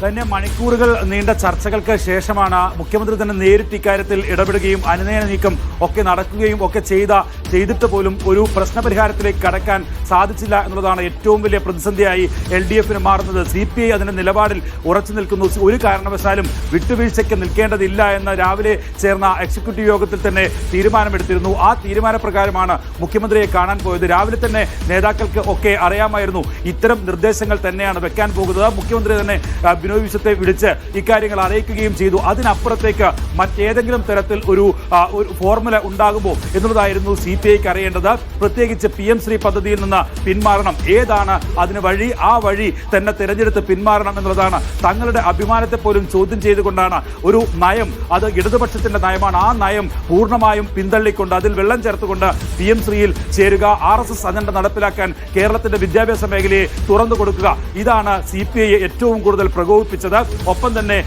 തന്നെ മണിക്കൂറുകൾ നീണ്ട ചർച്ചകൾക്ക് ശേഷമാണ് മുഖ്യമന്ത്രി തന്നെ നേരിട്ട് ഇക്കാര്യത്തിൽ ഇടപെടുകയും അനുനയന നീക്കം ഒക്കെ നടക്കുകയും ഒക്കെ ചെയ്ത ചെയ്തിട്ട് പോലും ഒരു പ്രശ്നപരിഹാരത്തിലേക്ക് കടക്കാൻ സാധിച്ചില്ല എന്നുള്ളതാണ് ഏറ്റവും വലിയ പ്രതിസന്ധിയായി എൽ ഡി എഫിന് മാറുന്നത്. സി പി ഐ അതിന്റെ നിലപാടിൽ ഉറച്ചു നിൽക്കുന്നു. ഒരു കാരണവശാലും വിട്ടുവീഴ്ചയ്ക്ക് നിൽക്കേണ്ടതില്ല എന്ന് രാവിലെ ചേർന്ന എക്സിക്യൂട്ടീവ് യോഗത്തിൽ തന്നെ തീരുമാനമെടുത്തിരുന്നു. ആ തീരുമാനപ്രകാരമാണ് മുഖ്യമന്ത്രിയെ കാണാൻ പോയത്. രാവിലെ തന്നെ നേതാക്കൾക്ക് ഒക്കെ അറിയാമായിരുന്നു. ഇത്തരം നിർദ്ദേശങ്ങൾ തന്നെയാണ് വെക്കാൻ പോകുന്നത്. മുഖ്യമന്ത്രി തന്നെ ബിനോയ് വിശ്വത്തെ വിളിച്ച് ഇക്കാര്യങ്ങൾ അറിയിക്കുകയും ചെയ്തു. അതിനപ്പുറത്തേക്ക് മറ്റേതെങ്കിലും തരത്തിൽ ഒരു ഫോർമുല ഉണ്ടാകുമോ എന്നുള്ളതായിരുന്നു സി പി ഐക്ക് അറിയേണ്ടത്. പ്രത്യേകിച്ച് പി എം ശ്രീ പദ്ധതിയിൽ നിന്ന് പിന്മാറണം. ഏതാണ് അതിന് വഴി? ആ വഴി തന്നെ തിരഞ്ഞെടുത്ത് പിന്മാറണം എന്നുള്ളതാണ്. തങ്ങളുടെ അഭിമാനത്തെ പോലും ചോദ്യം ചെയ്തുകൊണ്ടാണ് ഒരു നയം അത് ഇടതുപക്ഷത്തിന്റെ നയമാണ്. ആ നയം പൂർണമായും പിന്തള്ളിക്കൊണ്ട് അതിൽ വെള്ളം ചേർത്തുകൊണ്ട് പി എം ശ്രീയിൽ ചേരുക ആർ എസ് എസ് അജണ്ട നടപ്പിലാക്കാൻ കേരളത്തിന്റെ വിദ്യാഭ്യാസ മേഖലയെ തുറന്നു കൊടുക്കുക ഇതാണ് സി പി ഐ ഏറ്റവും കൂടുതൽ പ്രകോപിപ്പിച്ചത് ഒപ്പം തന്നെ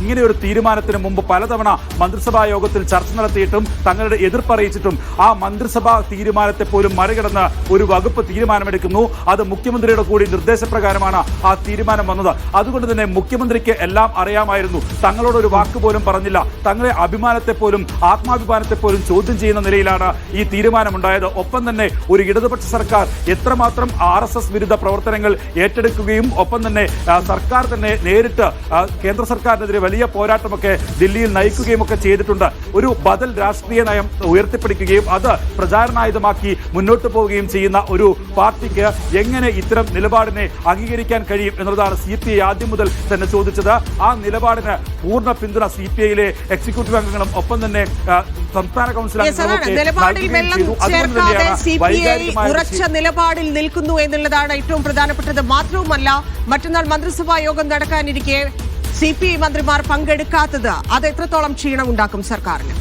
ഇങ്ങനെ ഒരു തീരുമാനത്തിന് മുമ്പ് പലതവണ മന്ത്രിസഭാ യോഗത്തിൽ ചർച്ച നടത്തിയിട്ടും തങ്ങളുടെ എതിർപ്പ് അറിയിച്ചിട്ടും ആ മന്ത്രിസഭാ തീരുമാനത്തെ പോലും മറികടന്ന് ഒരു വകുപ്പ് തീരുമാനമെടുക്കുന്നു. അത് മുഖ്യമന്ത്രിയുടെ കൂടി നിർദ്ദേശപ്രകാരമാണ് ആ തീരുമാനം വന്നത്. അതുകൊണ്ട് തന്നെ മുഖ്യമന്ത്രിക്ക് എല്ലാം അറിയാമായിരുന്നു. തങ്ങളോട് ഒരു വാക്ക് പോലും പറഞ്ഞില്ല. തങ്ങളെ അഭിമാനത്തെ പോലും ആത്മാഭിമാനത്തെ പോലും ചോദ്യം ചെയ്യുന്ന നിലയിലാണ് ഈ തീരുമാനമുണ്ടായത്. ഒപ്പം തന്നെ ഒരു ഇടതുപക്ഷ സർക്കാർ എത്രമാത്രം ആർ വിരുദ്ധ പ്രവർത്തനങ്ങൾ ഏറ്റെടുക്കുകയും ഒപ്പം തന്നെ സർക്കാർ തന്നെ നേരിട്ട് കേന്ദ്ര സർക്കാരിനെതിരെ വലിയ പോരാട്ടമൊക്കെ ദില്ലിയിൽ നയിക്കുകയും ഒക്കെ ചെയ്തിട്ടുണ്ട്. ഒരു ബദൽ രാഷ്ട്രീയ നയം ഉയർത്തിപ്പിടിക്കുകയും അത് പ്രചാരണായുധമാക്കി മുന്നോട്ട് പോവുകയും ചെയ്യുന്ന ഒരു പാർട്ടിക്ക് എങ്ങനെ ഇത്തരം നിലപാടിനെ അംഗീകരിക്കാൻ കഴിയും എന്നുള്ളതാണ് സി പി ഐ ആദ്യം മുതൽ തന്നെ ചോദിച്ചത്. ആ നിലപാടിന് പൂർണ പിന്തുണ സി പി ഐയിലെ എക്സിക്യൂട്ടീവ് അംഗങ്ങളും ഒപ്പം തന്നെ സംസ്ഥാന കൗൺസിൽ ഉറച്ച നിലപാടിൽ നിൽക്കുന്നു എന്നുള്ളതാണ് ഏറ്റവും പ്രധാനപ്പെട്ടത്. മാത്രവുമല്ല മറ്റന്നാൾ മന്ത്രിസഭാ യോഗം നടക്കാനിരിക്കെ സി പി ഐ മന്ത്രിമാർ പങ്കെടുക്കാത്തത് അത് എത്രത്തോളം ക്ഷീണമുണ്ടാക്കും സർക്കാരിന്?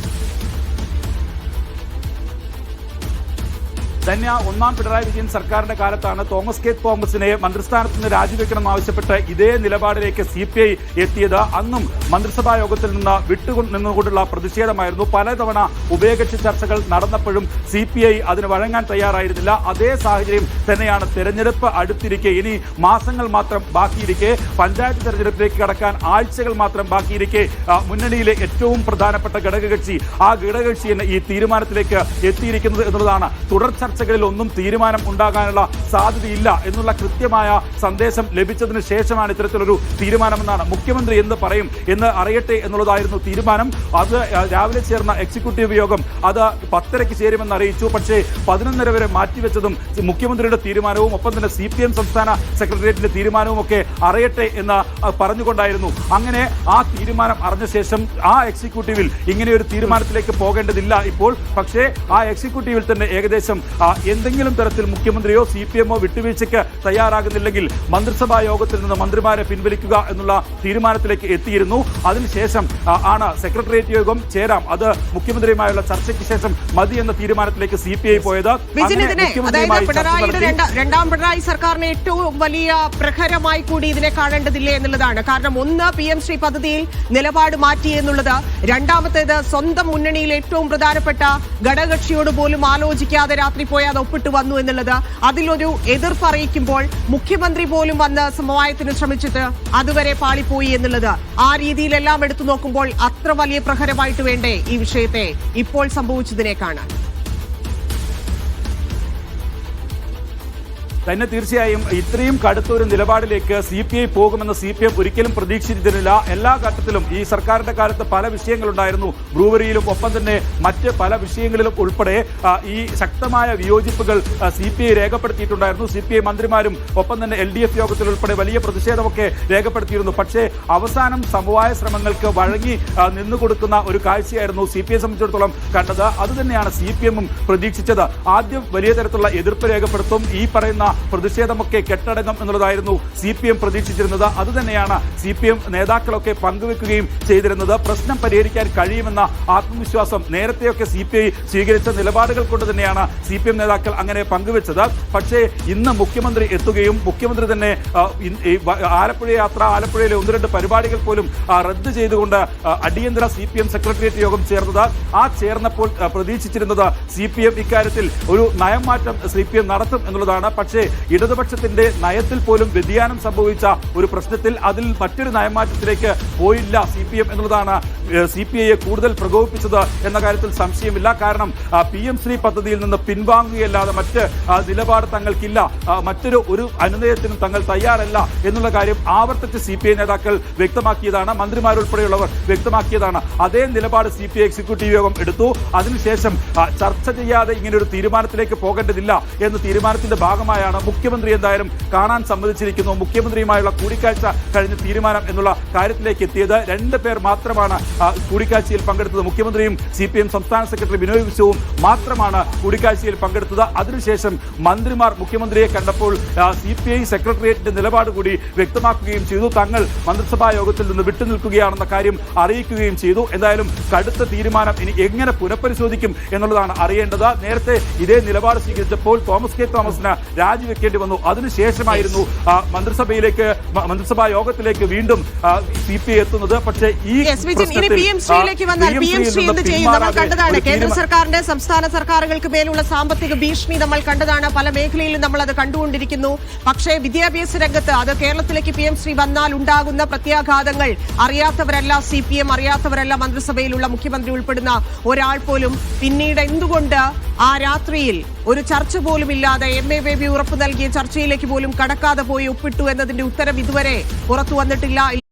ധന്യ ഒന്നാം പിണറായി വിജയൻ സർക്കാരിന്റെ കാലത്താണ് തോമസ് കെ തോമസിനെ മന്ത്രിസ്ഥാനത്ത് നിന്ന് രാജിവെക്കണം ആവശ്യപ്പെട്ട് ഇതേ നിലപാടിലേക്ക് സി പി ഐ എത്തിയത്. അന്നും മന്ത്രിസഭാ യോഗത്തിൽ നിന്ന് വിട്ടു നിന്നുകൊണ്ടുള്ള പ്രതിഷേധമായിരുന്നു. പലതവണ ഉഭയകക്ഷി ചർച്ചകൾ നടന്നപ്പോഴും സി പി ഐ അതിന് വഴങ്ങാൻ തയ്യാറായിരുന്നില്ല. അതേ സാഹചര്യം തന്നെയാണ് തെരഞ്ഞെടുപ്പ് അടുത്തിരിക്കെ. ഇനി മാസങ്ങൾ മാത്രം ബാക്കിയിരിക്കെ. പഞ്ചായത്ത് തെരഞ്ഞെടുപ്പിലേക്ക് കടക്കാൻ ആഴ്ചകൾ മാത്രം ബാക്കിയിരിക്കെ. മുന്നണിയിലെ ഏറ്റവും പ്രധാനപ്പെട്ട ഘടകകക്ഷി ആ ഘടകകക്ഷി ഈ തീരുമാനത്തിലേക്ക് എത്തിയിരിക്കുന്നത് എന്നുള്ളതാണ് തുടർ ചർച്ചകളിൽ ഒന്നും തീരുമാനം ഉണ്ടാകാനുള്ള സാധ്യതയില്ല എന്നുള്ള കൃത്യമായ സന്ദേശം ലഭിച്ചതിന് ശേഷമാണ് ഇത്തരത്തിലൊരു തീരുമാനമെന്നാണ് മുഖ്യമന്ത്രി എന്ന് പറയും എന്ന് അറിയട്ടെ എന്നുള്ളതായിരുന്നു തീരുമാനം. അത് രാവിലെ ചേർന്ന എക്സിക്യൂട്ടീവ് യോഗം അത് പത്തരയ്ക്ക് ചേരുമെന്ന് അറിയിച്ചു. പക്ഷേ പതിനൊന്നര വരെ മാറ്റിവെച്ചതും മുഖ്യമന്ത്രിയുടെ തീരുമാനവും ഒപ്പം തന്നെ സി പി എം സംസ്ഥാന സെക്രട്ടേറിയറ്റിന്റെ തീരുമാനവും ഒക്കെ അറിയട്ടെ എന്ന് പറഞ്ഞുകൊണ്ടായിരുന്നു. അങ്ങനെ ആ തീരുമാനം അറിഞ്ഞ ശേഷം ആ എക്സിക്യൂട്ടീവിൽ ഇങ്ങനെ ഒരു തീരുമാനത്തിലേക്ക് പോകേണ്ടതില്ല ഇപ്പോൾ. പക്ഷേ ആ എക്സിക്യൂട്ടീവിൽ തന്നെ ഏകദേശം എന്തെങ്കിലും തരത്തിൽ മുഖ്യമന്ത്രിയോ സി പി എമ്മോ വിട്ടുവീഴ്ചയ്ക്ക് തയ്യാറാകുന്നില്ലെങ്കിൽ മന്ത്രിസഭാ യോഗത്തിൽ നിന്ന് മന്ത്രിമാരെ പിൻവലിക്കുക എന്നുള്ള തീരുമാനത്തിലേക്ക് എത്തിയിരുന്നു. അതിനുശേഷം ആണ് സെക്രട്ടേറിയറ്റ് യോഗം ചേരാം. അത് മുഖ്യമന്ത്രിയുമായുള്ള ചർച്ചയ്ക്ക് ശേഷം മതി എന്ന തീരുമാനത്തിലേക്ക് സി പി ഐ പോയത്. രണ്ടാം പിണറായി സർക്കാരിന് ഏറ്റവും വലിയ പ്രഹരമായി കൂടി ഇതിനെ കാണേണ്ടതില്ലേ എന്നുള്ളതാണ്. കാരണം ഒന്ന് പി എം ശ്രീ പദ്ധതിയിൽ നിലപാട് മാറ്റി എന്നുള്ളത്. രണ്ടാമത്തേത് സ്വന്തം മുന്നണിയിൽ ഏറ്റവും പ്രധാനപ്പെട്ട ഘടകക്ഷിയോട് പോലും ആലോചിക്കാതെ രാത്രി പോയി അത് ഒപ്പിട്ട് വന്നു എന്നുള്ളത് അതിലൊരു എതിർപ്പ് അറിയിക്കുമ്പോൾ മുഖ്യമന്ത്രി പോലും വന്ന് സമവായത്തിന് ശ്രമിച്ചിട്ട് അതുവരെ പാളിപ്പോയി എന്നുള്ളത്. ആ രീതിയിലെല്ലാം എടുത്തു നോക്കുമ്പോൾ അത്ര വലിയ പ്രഹരമായിട്ട് വേണ്ടേ ഈ വിഷയത്തെ ഇപ്പോൾ സംഭവിച്ചതിനെ കാണാൻ? തന്നെ തീർച്ചയായും ഇത്രയും കടുത്ത ഒരു നിലപാടിലേക്ക് സി പി ഐ പോകുമെന്ന് സി പി എം ഒരിക്കലും പ്രതീക്ഷിച്ചിരുന്നില്ല. എല്ലാ ഘട്ടത്തിലും ഈ സർക്കാരിന്റെ കാലത്ത് പല വിഷയങ്ങളുണ്ടായിരുന്നു. ബ്രൂവറിയിലും ഒപ്പം തന്നെ മറ്റ് പല വിഷയങ്ങളിലും ഉൾപ്പെടെ ഈ ശക്തമായ വിയോജിപ്പുകൾ സി പി ഐ രേഖപ്പെടുത്തിയിട്ടുണ്ടായിരുന്നു. സി പി ഐ മന്ത്രിമാരും ഒപ്പം തന്നെ എൽ ഡി എഫ് യോഗത്തിൽ ഉൾപ്പെടെ വലിയ പ്രതിഷേധമൊക്കെ രേഖപ്പെടുത്തിയിരുന്നു. പക്ഷേ അവസാനം സമവായ ശ്രമങ്ങൾക്ക് വഴങ്ങി നിന്നുകൊടുക്കുന്ന ഒരു കാഴ്ചയായിരുന്നു സി പി ഐ സംബന്ധിച്ചിടത്തോളം കണ്ടത്. അതുതന്നെയാണ് സി പി എമ്മും പ്രതീക്ഷിച്ചത്. ആദ്യം വലിയ തരത്തിലുള്ള എതിർപ്പ് രേഖപ്പെടുത്തും. ഈ പറയുന്ന പ്രതിഷേധമൊക്കെ കെട്ടടങ്ങും എന്നുള്ളതായിരുന്നു സി പി എം പ്രതീക്ഷിച്ചിരുന്നത്. അതുതന്നെയാണ് സി പി എം നേതാക്കളൊക്കെ പങ്കുവെക്കുകയും ചെയ്തിരുന്നത്. പ്രശ്നം പരിഹരിക്കാൻ കഴിയുമെന്ന ആത്മവിശ്വാസം നേരത്തെയൊക്കെ സി പി ഐ സ്വീകരിച്ച നിലപാടുകൾ കൊണ്ട് തന്നെയാണ് സി പി എം നേതാക്കൾ അങ്ങനെ പങ്കുവെച്ചത്. പക്ഷേ ഇന്ന് മുഖ്യമന്ത്രി എത്തുകയും മുഖ്യമന്ത്രി തന്നെ ആലപ്പുഴ യാത്ര ആലപ്പുഴയിലെ ഒന്ന് രണ്ട് പരിപാടികൾ പോലും റദ്ദ് ചെയ്തുകൊണ്ട് അടിയന്തര സി പി എം സെക്രട്ടേറിയറ്റ് യോഗം ചേർന്നത്. ആ ചേർന്നപ്പോൾ പ്രതീക്ഷിച്ചിരുന്നത് സി പി എം ഇക്കാര്യത്തിൽ ഒരു നയം മാറ്റം സി പി എം നടത്തും എന്നുള്ളതാണ്. പക്ഷേ ഇടതുപക്ഷത്തിന്റെ നയത്തിൽ പോലും വ്യതിയാനം സംഭവിച്ച ഒരു പ്രശ്നത്തിൽ അതിൽ മറ്റൊരു നയമാറ്റത്തിലേക്ക് പോയില്ല സി എന്നുള്ളതാണ് സി പി ഐയെ കൂടുതൽ പ്രകോപിപ്പിച്ചത് എന്ന കാര്യത്തിൽ സംശയമില്ല. കാരണം പി എം ശ്രീ പദ്ധതിയിൽ നിന്ന് പിൻവാങ്ങുകയല്ലാതെ മറ്റ് നിലപാട് തങ്ങൾക്കില്ല. മറ്റൊരു ഒരു അനുനയത്തിനും തങ്ങൾ തയ്യാറല്ല എന്നുള്ള കാര്യം ആവർത്തിച്ച് സി പി ഐ നേതാക്കൾ വ്യക്തമാക്കിയതാണ്. മന്ത്രിമാരുൾപ്പെടെയുള്ളവർ വ്യക്തമാക്കിയതാണ്. അതേ നിലപാട് സി പി ഐ എക്സിക്യൂട്ടീവ് യോഗം എടുത്തു. അതിനുശേഷം ചർച്ച ചെയ്യാതെ ഇങ്ങനെ ഒരു തീരുമാനത്തിലേക്ക് പോകേണ്ടതില്ല എന്ന തീരുമാനത്തിന്റെ ഭാഗമായാണ് മുഖ്യമന്ത്രി എന്തായാലും കാണാൻ സമ്മതിച്ചിരിക്കുന്നു. മുഖ്യമന്ത്രിയുമായുള്ള കൂടിക്കാഴ്ച കഴിഞ്ഞ തീരുമാനം എന്നുള്ള കാര്യത്തിലേക്ക് എത്തിയത്. രണ്ട് പേർ മാത്രമാണ് കൂടിക്കാഴ്ചയിൽ പങ്കെടുത്തത് മുഖ്യമന്ത്രിയും സി പി എം സംസ്ഥാന സെക്രട്ടറി ബിനോയ് വിശ്വവും മാത്രമാണ് കൂടിക്കാഴ്ചയിൽ പങ്കെടുത്തത്. അതിനുശേഷം മന്ത്രിമാർ മുഖ്യമന്ത്രിയെ കണ്ടപ്പോൾ സി പി ഐ സെക്രട്ടേറിയറ്റിന്റെ നിലപാട് കൂടി വ്യക്തമാക്കുകയും ചെയ്തു. തങ്ങൾ മന്ത്രിസഭാ യോഗത്തിൽ നിന്ന് വിട്ടുനിൽക്കുകയാണെന്ന കാര്യം അറിയിക്കുകയും ചെയ്തു. എന്തായാലും കടുത്ത തീരുമാനം ഇനി എങ്ങനെ പുനഃപരിശോധിക്കും എന്നുള്ളതാണ് അറിയേണ്ടത്. നേരത്തെ ഇതേ നിലപാട് സ്വീകരിച്ചപ്പോൾ തോമസ് കെ തോമസിന് രാജിവെക്കേണ്ടി വന്നു. അതിനുശേഷമായിരുന്നു മന്ത്രിസഭയിലേക്ക് മന്ത്രിസഭാ യോഗത്തിലേക്ക് വീണ്ടും സി പി എത്തുന്നത്. പക്ഷേ ഈ പി എം ശ്രീയിലേക്ക് വന്നാൽ പി എം ശ്രീ എന്ത് ചെയ്യും നമ്മൾ കണ്ടതാണ് കേന്ദ്ര സർക്കാരിന്റെ സംസ്ഥാന സർക്കാരുകൾക്ക് മേലുള്ള സാമ്പത്തിക ഭീഷണി നമ്മൾ കണ്ടതാണ്. പല മേഖലയിലും നമ്മൾ അത് കണ്ടുകൊണ്ടിരിക്കുന്നു. പക്ഷേ വിദ്യാഭ്യാസ രംഗത്ത് അത് കേരളത്തിലേക്ക് പി എം ശ്രീ വന്നാൽ ഉണ്ടാകുന്ന പ്രത്യാഘാതങ്ങൾ അറിയാത്തവരല്ല സി പി എം അറിയാത്തവരല്ല മന്ത്രിസഭയിലുള്ള മുഖ്യമന്ത്രി ഉൾപ്പെടുന്ന ഒരാൾ പോലും. പിന്നീട് എന്തുകൊണ്ട് ആ രാത്രിയിൽ ഒരു ചർച്ച പോലും ഇല്ലാതെ എം എ ബേബി ഉറപ്പ് നൽകിയ ചർച്ചയിലേക്ക് പോലും കടക്കാതെ പോയി ഒപ്പിട്ടു എന്നതിന്റെ ഉത്തരം ഇതുവരെ പുറത്തു വന്നിട്ടില്ല.